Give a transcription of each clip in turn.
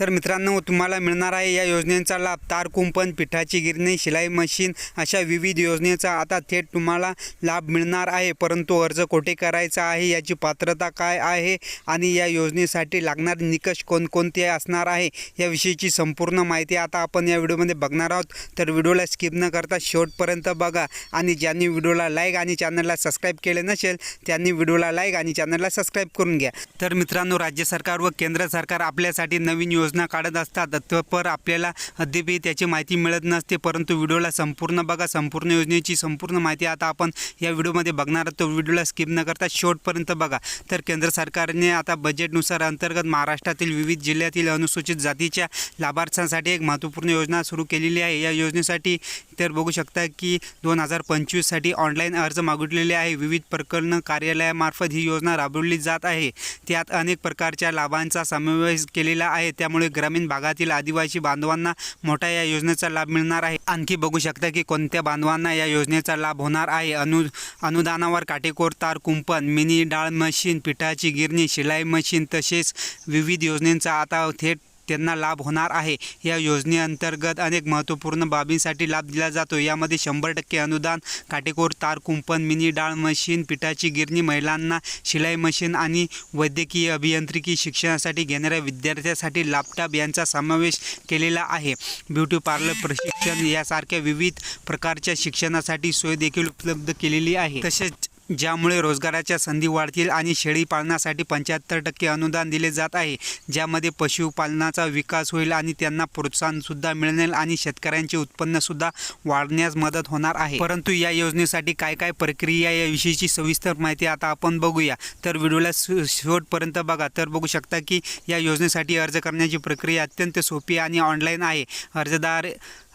तर मित्रांनो तुम्हाला मिळणार आहे या योजनेचा लाभ. तार कुंपण पिठाची गिरणी शिलाई मशीन अशा विविध योजनेचा आता थेट तुम्हाला लाभ मिळणार आहे. परंतु अर्ज कोठे करायचा आहे याची पात्रता काय आहे आणि या योजनेसाठी लागणारे निकष कोणकोणते असणार आहे याविषयीची संपूर्ण माहिती आता आपण या व्हिडिओमध्ये बघणार आहोत. तर व्हिडिओला स्किप न करता शेवटपर्यंत बघा आणि ज्यांनी व्हिडिओला लाईक आणि चॅनलला सबस्क्राईब केले नसेल त्यांनी व्हिडिओला लाईक आणि चॅनलला सबस्क्राईब करून घ्या. तर मित्रांनो राज्य सरकार व केंद्र सरकार आपल्यासाठी नवीन योजना योजना काढत असतात तर पर आपल्याला अद्यापही त्याची माहिती मिळत नसते. परंतु व्हिडिओला संपूर्ण बघा संपूर्ण योजनेची संपूर्ण माहिती आता आपण या व्हिडिओमध्ये बघणार आहोत. तो व्हिडिओला स्किप न करता शेवटपर्यंत बघा. तर केंद्र सरकारने आता बजेटनुसार अंतर्गत महाराष्ट्रातील विविध जिल्ह्यातील अनुसूचित जातीच्या लाभार्थ्यांसाठी एक महत्त्वपूर्ण योजना सुरू केलेली आहे. या योजनेसाठी तर बघू शकता की दोन हजार पंचवीससाठी ऑनलाईन अर्ज मागितलेले आहे. विविध प्रकरण कार्यालयामार्फत ही योजना राबवली जात आहे. त्यात अनेक प्रकारच्या लाभांचा समावेश केलेला आहे. त्यामुळे ग्रामीण भागातील आदिवासी बांधवांना मोठा या योजनेचा लाभ मिळणार आहे. आणखी बघू शकता की कोणत्या बांधवांना या योजनेचा लाभ होणार आहे. अनु अनुदानावर काटेकोर तार कुंपण मिनी डाळ मशीन पिठाची गिरणी शिलाई मशीन तसेच विविध योजनेचा आता थेट त्यांना लाभ होणार आहे. या योजनेअंतर्गत अनेक महत्त्वपूर्ण बाबींसाठी लाभ दिला जातो. यामध्ये शंभर टक्के अनुदान काटेकोर तार कुंपण मिनी डाळ मशीन पिठाची गिरणी महिलांना शिलाई मशीन आणि वैद्यकीय अभियांत्रिकी शिक्षणासाठी घेणाऱ्या विद्यार्थ्यांसाठी लॅपटॉप यांचा समावेश केलेला आहे. ब्युटी पार्लर प्रशिक्षण यासारख्या विविध प्रकारच्या शिक्षणासाठी सोय देखील उपलब्ध केलेली आहे. तसेच ज्यामुळे रोजगाराच्या संधी वाढतील आणि शेळी पालनासाठी पंच्याहत्तर टक्के अनुदान दिले जात आहे. ज्यामध्ये पशुपालनाचा विकास होईल आणि त्यांना प्रोत्साहनसुद्धा मिळेल आणि शेतकऱ्यांचे उत्पन्नसुद्धा वाढण्यास मदत होणार आहे. परंतु या योजनेसाठी काय काय प्रक्रिया याविषयीची सविस्तर माहिती आता आपण बघूया. तर व्हिडिओला शेवटपर्यंत बघा. तर बघू शकता की या योजनेसाठी अर्ज करण्याची प्रक्रिया अत्यंत सोपी आणि ऑनलाईन आहे. अर्जदार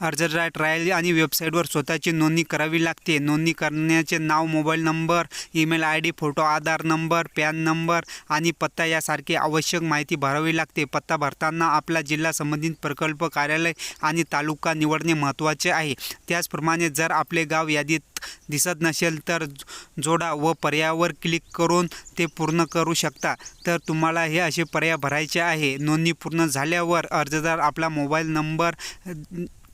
अर्जदार ट्रायल आणि वेबसाईटवर स्वतःची नोंदणी करावी लागते. नोंदणी करण्याचे नाव mobile number email I D photo Aadhaar number PAN number आणि पत्ता यासारखी आवश्यक माहिती भरावी लागते. पत्ता भरताना आपला जिल्हा संबंधित प्रकल्प कार्यालय आणि तालुका निवडणे महत्त्वाचे आहे. त्याचप्रमाणे जर आपले गाव यादीत दिसत नसेल तर जोडा व पर्यायावर क्लिक करून ते पूर्ण करू शकता. तर तुम्हाला हे असे पर्याय भरायचे आहे. नोंदणी पूर्ण झाल्यावर अर्जदार आपला मोबाईल नंबर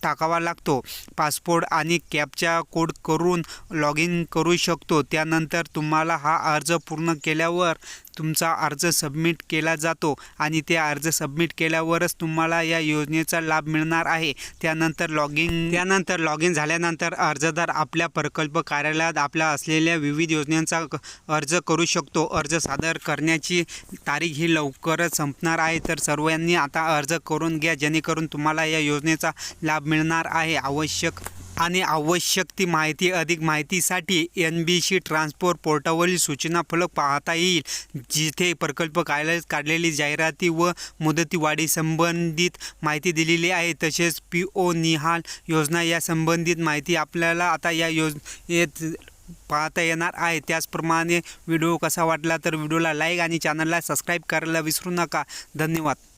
टाकावा लागतो. पासपोर्ट आणि कॅपचा कोड करून लॉग इन करू शकतो. त्यानंतर तुम्हाला हा अर्ज पूर्ण केल्यावर तुमचा अर्ज सबमिट केला जातो आणि ते अर्ज सबमिट केल्यावरच तुम्हाला या योजनेचा लाभ मिळणार आहे. त्यानंतर लॉग इन त्यानंतर लॉग इन झाल्यानंतर अर्जदार आपल्या प्रकल्प कार्यालयात आपल्या असलेल्या विविध योजनांचा क- अर्ज करू शकतो. अर्ज सादर करण्याची तारीख ही लवकरच संपणार आहे. तर सर्वांनी आता अर्ज करून घ्या जेणेकरून तुम्हाला या योजनेचा लाभ मिळणार आहे. आवश्यक आणि आवश्यक ती माहिती अधिक माहितीसाठी एन बी सी ट्रान्सपोर्ट पोर्टावरील सूचना फलक पाहता येईल जिथे प्रकल्प कार्यालयात काढलेली जाहिराती व मुदतीवाढी संबंधित माहिती दिलेली आहे. तसेच पी ओ निहाल योजना या संबंधित माहिती आपल्याला आता या योजनेत पाहता येणार आहे. त्याचप्रमाणे व्हिडिओ कसा वाटला तर व्हिडिओला लाईक आणि चॅनलला सबस्क्राईब करायला विसरू नका. धन्यवाद.